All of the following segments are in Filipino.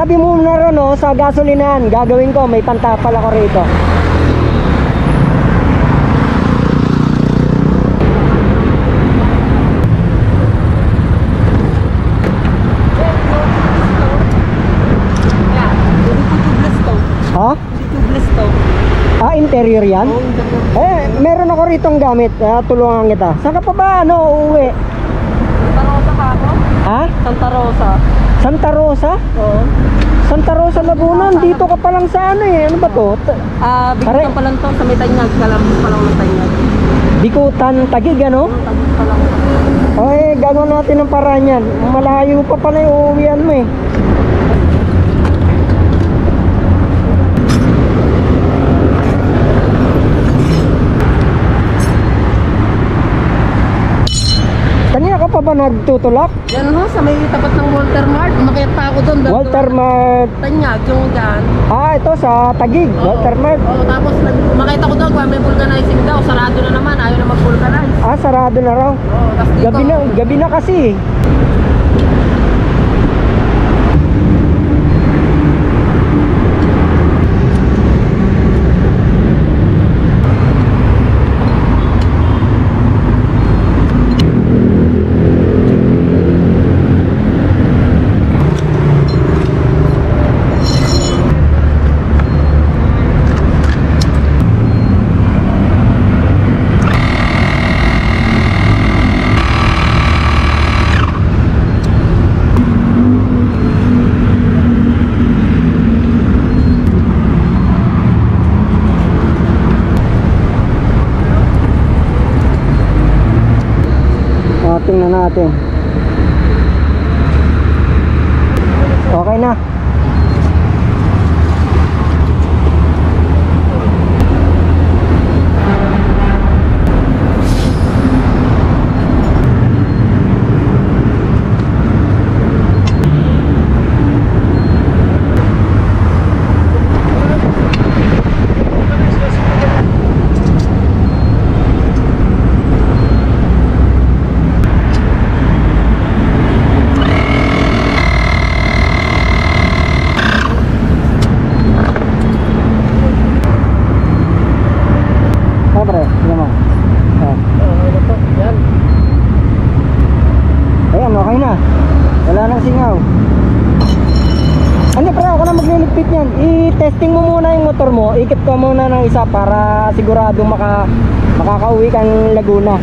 itabi mo na ron oh, sa gasolinahan. Gagawin ko, may pantapal ako rito. Ha? Tubeless to. Ah, interior yan? Interior. Eh, meron ako ritong gamit. Ah, tulungan kita. Saan ka pa ba, ano, uuwi? Santa Rosa ka ako? Ha? Santa Rosa. Santa Rosa? Oo. Santa Rosa, Laguna. Dito ka pa lang sa ano eh. Ano ba to? Ah, Pare- bigyan pa lang to sa may tanyag. Kalambos pa lang ng tanyag. Bikutan, Tagig, ano? Tagos pa lang. Ay, gagawin natin ng paraan yan. Malayo pa pala yung uuwian mo eh. Kanina ka pa ba nagtutulak? Yan ho, sa may tapat ng Walter Mart. Umakyat pa ako doon. Walter. Mart. Tanyag, yung dyan. Ah, ito sa Tagig. Walter Mart. Oo, tapos nag- umakyat ako doon. May vulcanizing daw. Sarado na naman. Ayaw na mag-vulcanize. Ah, sarado na raw. Oo, tapos dito. Gabi na, gabi na kasi. eh. Ah, tingnan natin. Okay na. Ah, pre, tingnan mo. Ah. Ano to? Yan. Ayan, okay na. Wala nang singaw. Ano pre, ako na magliligpit yan. I-testing mo muna yung motor mo. Ikip ka muna ng isa para sigurado maka, makakauwi kang Laguna.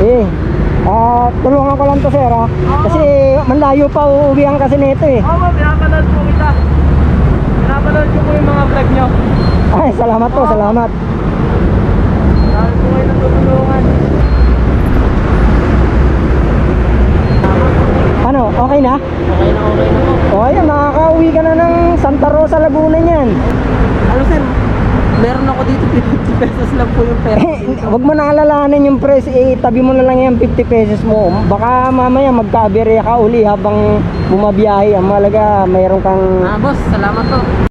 Eh, ah, tulungan ko lang to sir ha. Kasi malayo pa uuwihan kasi nito eh. Oo, pinapanood po kita. Pinapanood ko po yung mga vlog nyo. Ay, salamat po, salamat. Dahil po kayo natutulungan. Ano, okay na? Okay na, okay na po. O ayun, nakakauwi ka na ng Santa Rosa, Laguna niyan. Ano sir, meron ako dito 50 pesos lang po yung pera. Eh, wag mo na alalahanin yung press, eh, tabi mo na lang yung 50 pesos mo. Baka mamaya magkaberya ka uli habang bumabiyahe. Ang malaga, mayroon kang Ah, boss, salamat po.